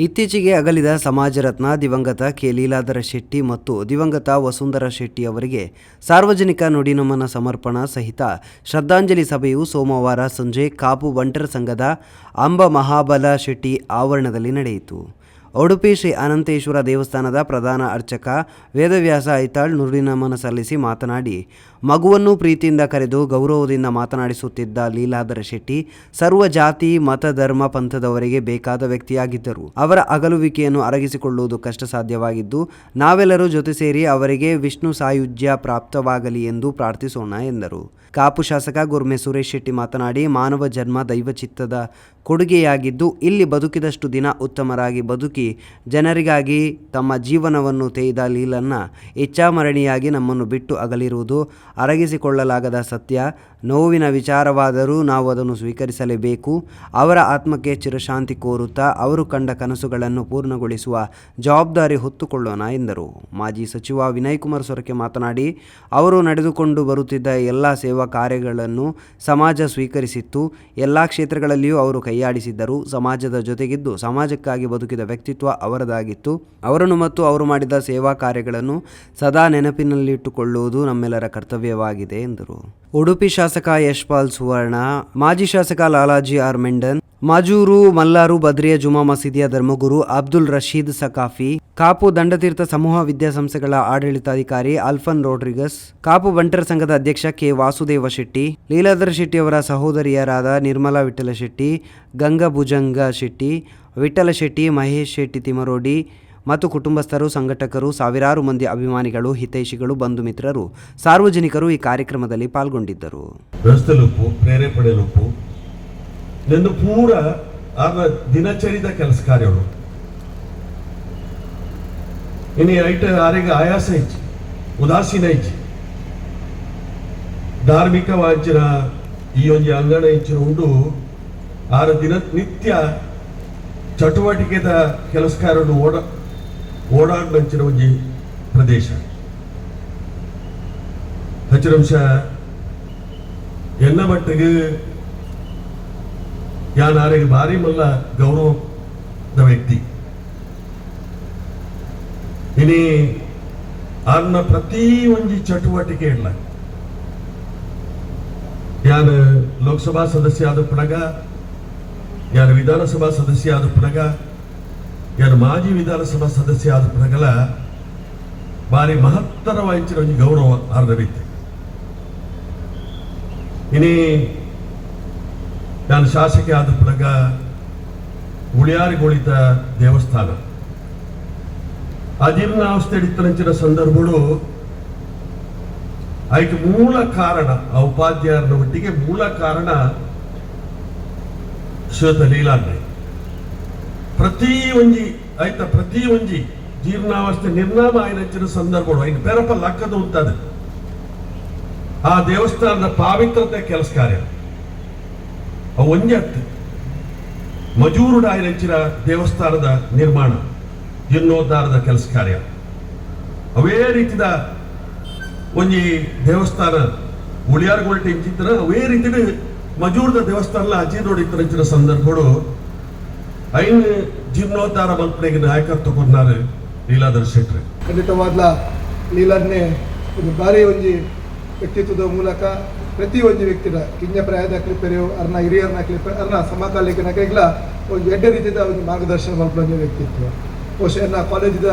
ಇತ್ತೀಚೆಗೆ ಅಗಲಿದ ಸಮಾಜ ರತ್ನ ದಿವಂಗತ ಕೆ. ಲೀಲಾಧರ ಶೆಟ್ಟಿ ಮತ್ತು ದಿವಂಗತ ವಸುಂಧರ ಶೆಟ್ಟಿ ಅವರಿಗೆ ಸಾರ್ವಜನಿಕ ನುಡಿನಮನ ಸಮರ್ಪಣಾ ಸಹಿತ ಶ್ರದ್ಧಾಂಜಲಿ ಸಭೆಯು ಸೋಮವಾರ ಸಂಜೆ ಕಾಪು ಬಂಟರ ಸಂಘದ ಅಂಬ ಮಹಾಬಲ ಶೆಟ್ಟಿ ಆವರಣದಲ್ಲಿ ನಡೆಯಿತು. ಉಡುಪಿ ಶ್ರೀ ಅನಂತೇಶ್ವರ ದೇವಸ್ಥಾನದ ಪ್ರಧಾನ ಅರ್ಚಕ ವೇದವ್ಯಾಸ ಐತಾಳ್ ನುಡಿನಮನ ಸಲ್ಲಿಸಿ ಮಾತನಾಡಿ ಮಗುವನ್ನು ಪ್ರೀತಿಯಿಂದ ಕರೆದು ಗೌರವದಿಂದ ಮಾತನಾಡಿಸುತ್ತಿದ್ದ ಲೀಲಾಧರ ಶೆಟ್ಟಿ ಸರ್ವ ಜಾತಿ, ಮತ, ಧರ್ಮ, ಪಂಥದವರಿಗೆ ಬೇಕಾದ ವ್ಯಕ್ತಿಯಾಗಿದ್ದರು. ಅವರ ಅಗಲುವಿಕೆಯನ್ನು ಅರಗಿಸಿಕೊಳ್ಳುವುದು ಕಷ್ಟ ಸಾಧ್ಯವಾಗಿದ್ದು ನಾವೆಲ್ಲರೂ ಜೊತೆ ಸೇರಿ ಅವರಿಗೆ ವಿಷ್ಣು ಸಾಯುಜ್ಯ ಪ್ರಾಪ್ತವಾಗಲಿ ಎಂದು ಪ್ರಾರ್ಥಿಸೋಣ ಎಂದರು. ಕಾಪು ಶಾಸಕ ಗುರ್ಮೆ ಸುರೇಶ್ ಶೆಟ್ಟಿ ಮಾತನಾಡಿ, ಮಾನವ ಜನ್ಮ ದೈವಚಿತ್ತದ ಕೊಡುಗೆಯಾಗಿದ್ದು, ಇಲ್ಲಿ ಬದುಕಿದಷ್ಟು ದಿನ ಉತ್ತಮರಾಗಿ ಬದುಕಿ, ಜನರಿಗಾಗಿ ತಮ್ಮ ಜೀವನವನ್ನು ತೇಯ್ದ ಲೀಲನ್ನ ಇಚ್ಛಾಮರಣಿಯಾಗಿ ನಮ್ಮನ್ನು ಬಿಟ್ಟು ಅಗಲಿರುವುದು ಅರಗಿಸಿಕೊಳ್ಳಲಾಗದ ಸತ್ಯ. ನೋವಿನ ವಿಚಾರವಾದರೂ ನಾವು ಅದನ್ನು ಸ್ವೀಕರಿಸಲೇಬೇಕು. ಅವರ ಆತ್ಮಕ್ಕೆ ಚಿರಶಾಂತಿ ಕೋರುತ್ತಾ ಅವರು ಕಂಡ ಕನಸುಗಳನ್ನು ಪೂರ್ಣಗೊಳಿಸುವ ಜವಾಬ್ದಾರಿ ಹೊತ್ತುಕೊಳ್ಳೋಣ ಎಂದರು. ಮಾಜಿ ಸಚಿವ ವಿನಯ್ ಕುಮಾರ್ ಸೊರಕೆ ಮಾತನಾಡಿ, ಅವರು ನಡೆದುಕೊಂಡು ಬರುತ್ತಿದ್ದ ಎಲ್ಲ ಸೇವಾ ಕಾರ್ಯಗಳನ್ನು ಸಮಾಜ ಸ್ವೀಕರಿಸಿತ್ತು. ಎಲ್ಲ ಕ್ಷೇತ್ರಗಳಲ್ಲಿಯೂ ಅವರು ಕೈಯಾಡಿಸಿದ್ದರು. ಸಮಾಜದ ಜೊತೆಗಿದ್ದು ಸಮಾಜಕ್ಕಾಗಿ ಬದುಕಿದ ವ್ಯಕ್ತಿತ್ವ ಅವರದಾಗಿತ್ತು. ಅವರನ್ನು ಮತ್ತು ಅವರು ಮಾಡಿದ ಸೇವಾ ಕಾರ್ಯಗಳನ್ನು ಸದಾ ನೆನಪಿನಲ್ಲಿಟ್ಟುಕೊಳ್ಳುವುದು ನಮ್ಮೆಲ್ಲರ ಕರ್ತವ್ಯವಾಗಿದೆ ಎಂದರು. ಉಡುಪಿ ಶಾಸಕ ಯಶ್ಪಾಲ್ ಸುವರ್ಣ, ಮಾಜಿ ಶಾಸಕ ಲಾಲಾಜಿ ಆರ್ ಮೆಂಡನ್, ಮಾಜೂರು ಮಲ್ಲಾರು ಬದ್ರಿಯ ಜುಮಾ ಮಸೀದಿಯ ಧರ್ಮಗುರು ಅಬ್ದುಲ್ ರಶೀದ್ ಸಕಾಫಿ, ಕಾಪು ದಂಡತೀರ್ಥ ಸಮೂಹ ವಿದ್ಯಾಸಂಸ್ಥೆಗಳ ಆಡಳಿತಾಧಿಕಾರಿ ಅಲ್ಫನ್ ರೋಡ್ರಿಗಸ್, ಕಾಪು ಬಂಟರ ಸಂಘದ ಅಧ್ಯಕ್ಷ ಕೆ ವಾಸುದೇವ ಶೆಟ್ಟಿ, ಲೀಲಾಧರ ಶೆಟ್ಟಿ ಅವರ ಸಹೋದರಿಯರಾದ ನಿರ್ಮಲಾ ವಿಠಲ ಶೆಟ್ಟಿ, ಗಂಗಾ ಭುಜಂಗ ಶೆಟ್ಟಿ, ವಿಠಲ ಶೆಟ್ಟಿ, ಮಹೇಶ್ ಶೆಟ್ಟಿ ತಿಮರೋಡಿ ಮತ್ತು ಕುಟುಂಬಸ್ಥರು, ಸಂಘಟಕರು, ಸಾವಿರಾರು ಮಂದಿ ಅಭಿಮಾನಿಗಳು, ಹಿತೈಷಿಗಳು, ಬಂಧು ಮಿತ್ರರು, ಸಾರ್ವಜನಿಕರು ಈ ಕಾರ್ಯಕ್ರಮದಲ್ಲಿ ಪಾಲ್ಗೊಂಡಿದ್ದರು. ದಿನಚರಿದ ಕೆಲಸ ಕಾರ್ಯಗಳು. ಇನ್ನು ಐಟ ಆರೆಗೆ ಆಯಾಸ ಇಚ್ಚಿ ಉದಾಸೀನ ಧಾರ್ಮಿಕ ಈ ಒಂದು ಅಂಗಡ ಹೆಚ್ಚಿನ ಉಂಡು ಆರ ದಿನ ನಿತ್ಯ ಚಟುವಟಿಕೆದ ಕೆಲಸ ಕಾರ್ಯಗಳು ಓಡ ಓಡಾಡ್ನಂಚಿನ ಒಂಜಿ ಪ್ರದೇಶ ಹಚ್ಚಿರಂಶ ಎನ್ನ ಮಟ್ಟಿಗೆ ಯಾನ್ ಆರೆಗೆ ಭಾರಿ ಮಲ್ಲ ಗೌರವದ ವ್ಯಕ್ತಿ ಇನಿ ಆರ್ನ ಪ್ರತಿ ಒಂಜಿ ಚಟುವಟಿಕೆ ಇಲ್ಲ ಯಾನ್ ಲೋಕಸಭಾ ಸದಸ್ಯ ಆದ ಪುಡಗ ಯಾನ್ ವಿಧಾನಸಭಾ ಸದಸ್ಯ ಆದ ಪುಡಗ ಯಾನ್ ಮಾಜಿ ವಿಧಾನಸಭಾ ಸದಸ್ಯ ಆದ ಪುಡಗಲ ಬಾರಿ ಮಹತ್ತರ ವಹಿಸಿನ ಒಂಜಿ ಗೌರವ ವ್ಯಕ್ತಿ ಇನಿ ನಾನು ಶಾಸಕ ಆದ ಪುಡಗ ಉಳಿಯಾರಿಗೊಳಿತ ದೇವಸ್ಥಾನ. ಅಜೀರ್ಣಾವಸ್ಥೆ ಹಿಡಿತನಂಚಿನ ಸಂದರ್ಭಗಳು ಅದಕ್ಕೆ ಮೂಲ ಕಾರಣ, ಆ ಒಟ್ಟಿಗೆ ಮೂಲ ಕಾರಣ ಶ್ವೇತ ಲೀಲಾಂಡೆ ಪ್ರತಿ ಒಂಜಿ, ಆಯ್ತಾ, ಪ್ರತಿ ಒಂಜಿ ಜೀರ್ಣಾವಸ್ಥೆ ನಿರ್ನಾಮ ಆಯ್ನಂಚಿನ ಸಂದರ್ಭಗಳು. ಐನ್ ಬೇರಪ್ಪ ಲಕ್ಕದ ಉಂಟದ. ಆ ದೇವಸ್ಥಾನದ ಪಾವಿತ್ರತೆ ಕೆಲಸ ಕಾರ್ಯ. ಒಂದೇ ಹತ್ತು ಮಜೂರುಡ ಆಯ್ನಂಚಿನ ದೇವಸ್ಥಾನದ ನಿರ್ಮಾಣ, ಜೀರ್ಣೋದ್ಧಾರದ ಕೆಲಸ ಕಾರ್ಯ. ಅವೇ ರೀತಿದ ಒಂಜಿ ದೇವಸ್ಥಾನ ಉಳಿಯಾರ್ಗೊಳ್ಟೆ ಚಿತ್ರ, ಅವೇ ರೀತಿಯ ಮಜೂರ್ದ ದೇವಸ್ಥಾನ ಅಜೀರ್ನೋಡ್ ಇತ್ತರಂಚಿನ ಸಂದರ್ಭಗಳು. ಐನ್ ಜೀರ್ಣೋದ್ಧಾರ ಮಲ್ಪನೆಗೆ ನಾಯಕತ್ವ ಕೊಡ್ತಾರೆ ಲೀಲಾಧರ್ ಶೆಟ್ರೆ. ಖಂಡಿತವಾದ್ಲ ಲೀಲನ್ನೇ ಒಂದು ಭಾರಿ ಒಂಜಿ ವ್ಯಕ್ತಿತ್ವದ ಮೂಲಕ ಪ್ರತಿ ಒಂದು ವ್ಯಕ್ತಿನ ಕಿಂಜ ಪ್ರಾಯದ ಕ್ಲಿಪ್ಪರು ಅರ್ನ ಹಿರಿಯರ್ನ ಕ್ಲಿಪ್ಪ ಅರ್ನ ಸಮಕಾಲಿಕನ ಕೈಗ್ಲ ಒಂದು ಎಡ್ಡೆ ರೀತಿಯ ಒಂದು ಮಾರ್ಗದರ್ಶನ ಮಲ್ಪನ ವ್ಯಕ್ತಿತ್ವ. ಬಹುಶಃ ಎನ್ನ ಕಾಲೇಜಿದ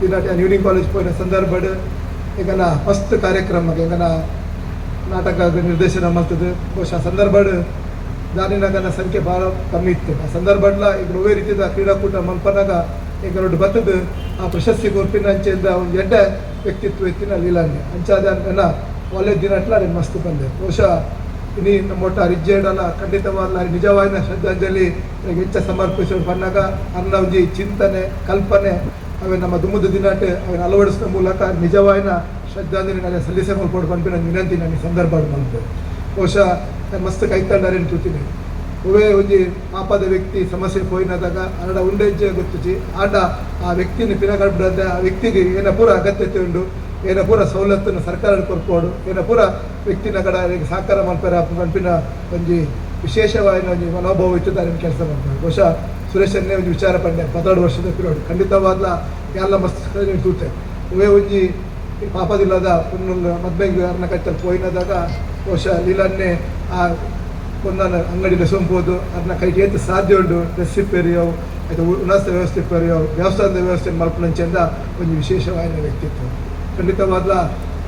ದಿನ ಯೂನಿಂಗ್ ಕಾಲೇಜ್ ಪೋಯಿನ ಸಂದರ್ಭಡ್ ಈಗನ ಫಸ್ಟ್ ಕಾರ್ಯಕ್ರಮ ಎಂಗನ ನಾಟಕ ನಿರ್ದೇಶನ ಮಾಡ್ತದೆ. ಬಹುಶಃ ಸಂದರ್ಭಡ್ ದಾನಿನಾಗನ ಸಂಖ್ಯೆ ಭಾಳ ಕಮ್ಮಿ ಇತ್ತು. ಆ ಸಂದರ್ಭಡ್ಲ ಈಗ ಒವೇ ರೀತಿದ ಕ್ರೀಡಾಕೂಟ ಮಲ್ಪನಾಗ ಈಗ ನೋಡಿ ಆ ಪ್ರಶಸ್ತಿ ಕೊರ್ಪಿನ ಅಂಚೆಯಿಂದ ಒಂದು ಎಡ್ಡ ವ್ಯಕ್ತಿತ್ವ ಇತ್ತಿನ ಲೀಲಾನ್ಯ ಅಂಚಾದ ನನ್ನ ಒಳ್ಳೆ ದಿನ ಅಟ್ಲ నేను ಮಸ್ತ್ ಬಂದೆ. ಬಹುಶಃ ಇನಿ ನಮ್ಮ ಒಟ್ಟ ರಿಜ್ಜೆಡಲ್ಲ ಖಂಡಿತವಾದ ನಿಜವಾದ ಶ್ರದ್ಧಾಂಜಲಿ ಹೆಚ್ಚ ಸಮರ್ಪಿಸೋದು ಬಂದಾಗ ಅನ್ನ ಒಂಜಿ ಚಿಂತನೆ, ಕಲ್ಪನೆ, ಅವೆ ನಮ್ಮ ದುಮ್ಮದ ದಿನಾಟ ಅವನ್ನ ಅಳವಡಿಸಿದ ಮೂಲಕ ನಿಜವಾದ ಶ್ರದ್ಧಾಂಜಲಿ ನಾನು ಸಲ್ಲಿಸೆ ಮಲ್ಕೊಂಡು ಪಂಪಿನ ವಿನಂತಿ ನನಗೆ ಸಂದರ್ಭ ಮಲ್ಪೆ ಬಹುಶಃ ಮಸ್ತ್ ಕೈತಂಡಾರೆ ತೂತಿನಿ ಒವೇ ಒಂಜಿ ಪಾಪದ ವ್ಯಕ್ತಿ ಸಮಸ್ಯೆ ಪೋಯಿನದಾಗ ಅರಡ ಉಂಡೆಜ್ಜೆ ಗೊತ್ತಿಜಿ ಆಂಡ ಆ ವ್ಯಕ್ತಿನ ಪಿನಗಡ್ಬಿಡದ ಆ ವ್ಯಕ್ತಿಗೆ ಏನ ಪೂರ ಅಗತ್ಯತೆ ಉಂಡು ಏನ ಪೂರ ಸವಲತ್ತನ್ನು ಸರ್ಕಾರ ಕೊರ್ಪೋಡು ಏನ ಪೂರ ವ್ಯಕ್ತಿನ ಕಡ ಸಹಕಾರ ಮಲ್ಪರ ಪಂಪಿನ ಒಂಜಿ ವಿಶೇಷವಾಗಿ ಒಂಜಿ ಮನೋಭಾವ ಇತ್ತು ಕೆಲಸ ಮಾಡ್ತಾರೆ. ಬಹುಶಃ ಸುರೇಶನ್ನೇ ಒಂದು ವಿಚಾರ ಪಂಡೆ ಪದಾಡು ವರ್ಷದ ಪಿರಿಯಡ್. ಖಂಡಿತವಾದ್ಲ ಎಲ್ಲ ಮಸ್ತ್ ತೂತೆ ಒವೇ ಒಂಜಿ ಪಾಪದಿಲ್ಲದ ಮದ್ಮೆಗೆ ಅನ್ನ ಕಟ್ಟಲ್ಲಿ ಪೋಯಿನದಾಗ ಬಹುಶಃ ಲೀಲನ್ನೇ ಆ ಒಂದನ್ನು ಅಂಗಡಿ ಸೋಂಪೋದು ಅದನ್ನ ಕೈಗೆ ಏತು ಸಾಧ್ಯ ಉಂಡು ಡ್ರೆಸ್ ರಿಪೇರಿಯೋ ಆಯ್ತು ಉಲ್ಲಾಸ ವ್ಯವಸ್ಥೆ ರಿಪೇರಿಯೋ ದೇವಸ್ಥಾನದ ವ್ಯವಸ್ಥೆ ಮಲ್ಪನಂಚೆಂದ ಒಂದು ವಿಶೇಷವಾದ ವ್ಯಕ್ತಿತ್ವ. ಖಂಡಿತವಾದ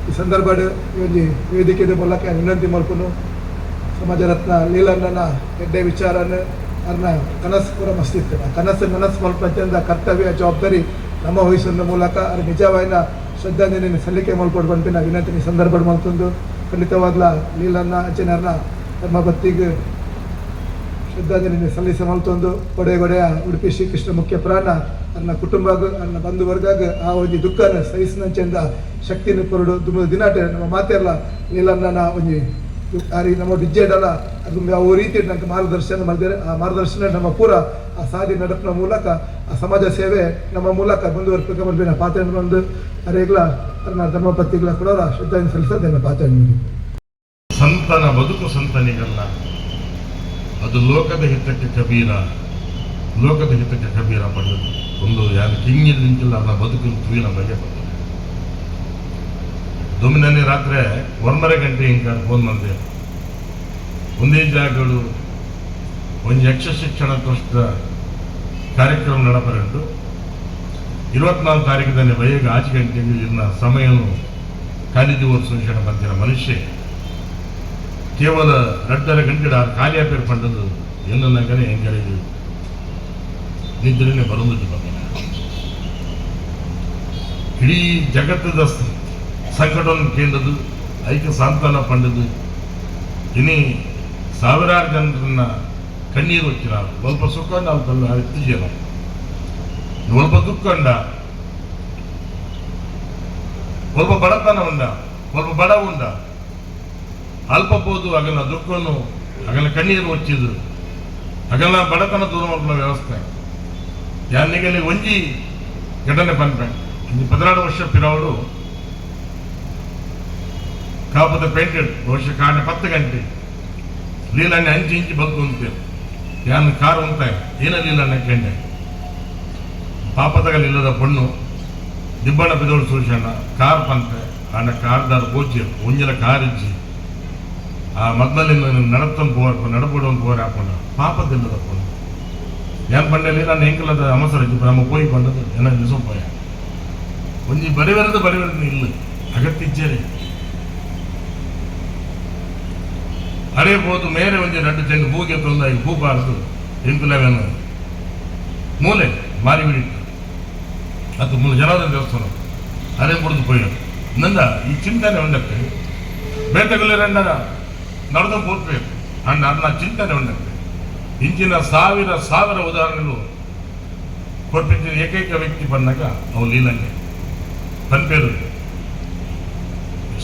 ಈ ಸಂದರ್ಭ ಒಂದು ವೇದಿಕೆದ ಮೂಲಕ ವಿನಂತಿ ಮಲ್ಪನು ಸಮಾಜ ರತ್ನ ಲೀಲಣ್ಣನ ಎಡ್ಡೆ ವಿಚಾರನ ಅದನ್ನ ಕನಸು ಪೂರ ಮಸ್ತಿತ್ತು. ಆ ಕನಸು ಮನಸ್ಸು ಮಲ್ಪಂಚಂದ ಕರ್ತವ್ಯ, ಜವಾಬ್ದಾರಿ ನಮ್ಮ ವಹಿಸೋದ್ರ ಮೂಲಕ ಅದು ನಿಜವಾದ ಶ್ರದ್ಧಾಂಜಲಿ ಸಲ್ಲಿಕೆ ಮಲ್ಕೊಡ್ ನಾವು ವಿನಂತಿ ಸಂದರ್ಭ ಮಲ್ತಂದು ಖಂಡಿತವಾಗ್ಲ ಲೀಲನ್ನ ಅಚನರನ್ನ ತಮ್ಮ ಭಕ್ತಿಗೆ ಶ್ರದ್ಧಾಂಜಲಿ ಸಲ್ಲಿಸ ಮಲ್ತೊಂದು ಕೊಡೆ ಗೊಡೆಯ ಉಡುಪಿ ಶ್ರೀಕೃಷ್ಣ ಮುಖ್ಯ ಪ್ರಾಣ ನನ್ನ ಕುಟುಂಬಾಗ ನನ್ನ ಬಂಧು ವರ್ಗಾಗ ಆ ಒಂದು ದುಃಖನ ಸಹಿಸಿನಂಚೆಂದ ಶಕ್ತಿನ ಕೊರಡು ತುಂಬ ದಿನಾಟ ನಮ್ಮ ಮಾತೆಲ್ಲ ನೀಲಣ್ಣನ ಒಂಜಿ. ಆರಿ ನಮ್ಮ ಡಿಜ್ಜೆಡಲ್ಲ ಅದು ಯಾವ ರೀತಿ ನನಗೆ ಮಾರ್ಗದರ್ಶನ ಮಾಡಿದರೆ ಆ ಮಾರ್ಗದರ್ಶನ ನಮ್ಮ ಪೂರ, ಆ ಸಾಧಿ ನಡಪಿನ ಮೂಲಕ, ಆ ಸಮಾಜ ಸೇವೆ ನಮ್ಮ ಮೂಲಕ ಮುಂದುವರ್ಪಕ ಬಂದಿನ ಪಾತ್ರ ಒಂದು ಅರೆಗ್ಲ ಧರ್ಮಪತಿಗಳ ಕೂಡ ಶ್ರದ್ಧಾಂಜಲಿ ಸಲ್ಲಿಸೋದೇನ ಪಾತ್ರ ಸಂತನ, ಬದುಕು ಸಂತನಿಗಲ್ಲ. ಅದು ಲೋಕದ ಹಿತಕ್ಕೆ ಕಬೀರ, ಲೋಕದ ಹಿತಕ್ಕೆ ಕಬೀರ ಪಡೆದು ಒಂದು ಯಾರು ಕಿಂಗಿಲ್ ನಿಂತಿಲ್ಲ, ಅವನ ಬದುಕು ತುವಿನ ಬಗ್ಗೆ ಬರ್ತದೆ. ದುಮ್ಮಿನಲ್ಲಿ ರಾತ್ರಿ ಒಂದರೆ ಗಂಟೆ ಹಿಂಗ ಫೋನ್ ಮಾಡಿದೆ ಒಂದೇ ಜಾಗಗಳು, ಒಂದು ಯಕ್ಷ ಶಿಕ್ಷಣ ಟ್ರಸ್ಟ್ ಕಾರ್ಯಕ್ರಮ ನಡಪರೆಂಡು ഇരുപത്തിനാല് ತಾರೀಕು തന്നെ ಬೆಳಗ್ಗೆ ಆಚು ಗಂಟೆಗೆ ಇನ್ನ ಸಮಯವನ್ನು ಕಳೆದುವರಿಸಿದ ಬಂದಿರ ಮನುಷ್ಯ. ಕೇವಲ ರೆಡ್ಡರ ಗಂಟೆಡ ಖಾಲಿಯಾಪೇರು ಪಂಡದು ಎನ್ನಲಾಗನೆ ಎಂಗರೇಜ್ ನಿದ್ರೆನೆ ಬರುವುದು ಬಂದ ಇಡೀ ಜಗತ್ತದ ಸಂಕಟವನ್ನು ಕೇಳದು ಐಕ್ಯ ಸಾಂತ್ವನ ಪಂಡದು ಇನ್ನೀ ಸಾವಿರಾರು ಜನರನ್ನ ಕಣ್ಣೀರು ಹೊಚ್ಚಿನ ಸ್ವಲ್ಪ ಸುಖ ನಾವು ತಂದು ಎತ್ತಿದ್ದೇವೆ ಸ್ವಲ್ಪ ದುಃಖವನ್ನ ಸ್ವಲ್ಪ ಬಡತನವನ್ನ ಸ್ವಲ್ಪ ಉಂಡ ಅಲ್ಪ ಬೋದು ಅಗಲ ದುಃಖವನ್ನು ಅಗಲ ಕಣ್ಣೀರು ಹೊಚ್ಚಿದ್ರು ಅಗಲ ಬಡತನ ದೂರ ಮಾಡ್ಕೊಳ್ಳೋ ವ್ಯವಸ್ಥೆ. ಯಾನಿಗಲ್ಲಿ ಒಂಜಿ ಘಟನೆ ಬಂದ್ಪೆ ಇಲ್ಲಿ ಪದಿನಾರು ವರ್ಷ ಪಿರವಡು. ಕಾಪದ ಪೇಂಟೆಡ್ ವರ್ಷ ಕಾರಣ ಪತ್ತು ಗಂಟೆ. ಲೀಲಾನೆ ಅಂಚಿ ಇಂಚಿ ಬಗ್ಗು ಅಂತ. ಯಾನ್ ಕಾರ್ ಉಂಟಾಯ ಏನ ಲೀಲಾನೆ ಕಂಡೆ. ಪಾಪದಾಗ ಇಲ್ಲದ ಪಣ್ಣು ದಿಬ್ಬಣ ಬಿದೋಳು ಸೂಚಣ್ಣ ಕಾರ್ ಪಂತೆ ಆನ ಕಾರ್ದಾರ ಗೋಚಿ ಒಂಜಲ ಕಾರಿಜ್ಜಿ ಆ ಮೊದಲಲ್ಲಿ ನಡತನ್ ಪೋರ್ ನಡಪಡೋನ್ ಪೋರ್ ಹಾಕೊಂಡ ಪಾಪದಿಲ್ಲದ ಪಣ್ಣು ಯಾನ್ ಪಂಡಲ್ಲಿ ನಾನು ಹೆಂಕಲದ ಅಮಸರ ನಮ್ಮ ಪೋಯಿ ಪಂಡದು ಏನ ದಿವಸ ಪೋಯ ಒಂಜಿ ಬರಿವರದು ಬರಿವರದು ಇಲ್ಲ ಅಗತ್ಯಿಜ್ಜರಿ ಅರೆ ಹೋದು ಮೇರೆ ಒಂಜಿ ರಡ್ಡು ಚೆಂಡು ಹೂಗೆ ತೊಂದಾಗಿ ಹೂಬಾರದು ಎಂಕುಲವೇನು ಮೂಲೆ ಮಾರಿ ಬಿಡಿಟ್ಟು ಅದು ಜನಾರ್ದನ ದೇವಸ್ಥಾನ ಅದೇ ಮುರಿದು ಪೋಯೋದು ನಂದ ಈ ಚಿಂತನೆ ಉಂಡಕ್ಕೆ ಬೇಟೆಗಳಿರಂಡ ನಡೆದು ಹೋಗ್ಬೇಕು ಅಣ್ಣ ಅನ್ನ ಚಿಂತನೆ ಉಂಡಕ್ಕೆ ಇಂಚಿನ ಸಾವಿರ ಸಾವಿರ ಉದಾಹರಣೆಗಳು ಕೊಟ್ಟಿದ್ದ ಏಕೈಕ ವ್ಯಕ್ತಿ ಬಂದಾಗ ಅವು ಲೀಲಂಗೆ. ಪನ್ಪೇರು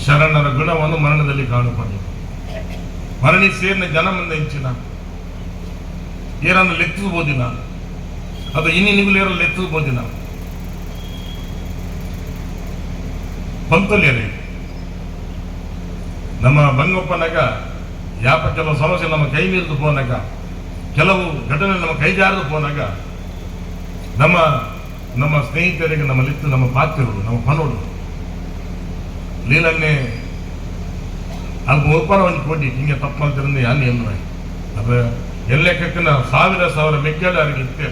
ಶರಣರ ಗುಣವನ್ನು ಮರಣದಲ್ಲಿ ಕಾಣುಕೊಂಡು ಮರಣಿ ಸೇರಿನ ಜನ ಮುಂದೆ ಇಂಚಿನ. ಏನನ್ನು ನಾನು ಅದು ಇನ್ನು ನಿಗುಲೇರಲು ಪಂತಲ್ಯರೇ ನಮ್ಮ ಬಂಗಪ್ಪನಾಗ ಯಾಪ ಕೆಲವು ಸಮಸ್ಯೆ ನಮ್ಮ ಕೈ ಮೀರಿದು ಹೋನಾಗ ಕೆಲವು ಘಟನೆ ನಮ್ಮ ಕೈ ಜಾರದು ಹೋನಾಗ ನಮ್ಮ ನಮ್ಮ ಸ್ನೇಹಿತರಿಗೆ ನಮ್ಮ ಲಿತ್ತು ನಮ್ಮ ಪಾತ್ರರು, ನಮ್ಮ ಪನೋಡು. ಲೀಲನ್ನೇ ಅಲ್ಪ ಒಪ್ಪಾರವನ್ನು ಕೊಡಿ, ಹಿಂಗೆ ತಪ್ಪಂತಿರಂದು ಯಾನು ಅದು ಎಲ್ಲೇ ಕಕ್ಕನ ಸಾವಿರ ಸಾವಿರ ಮೆಕ್ಕಲು ಅವರಿಗೆ ಇತ್ತೇ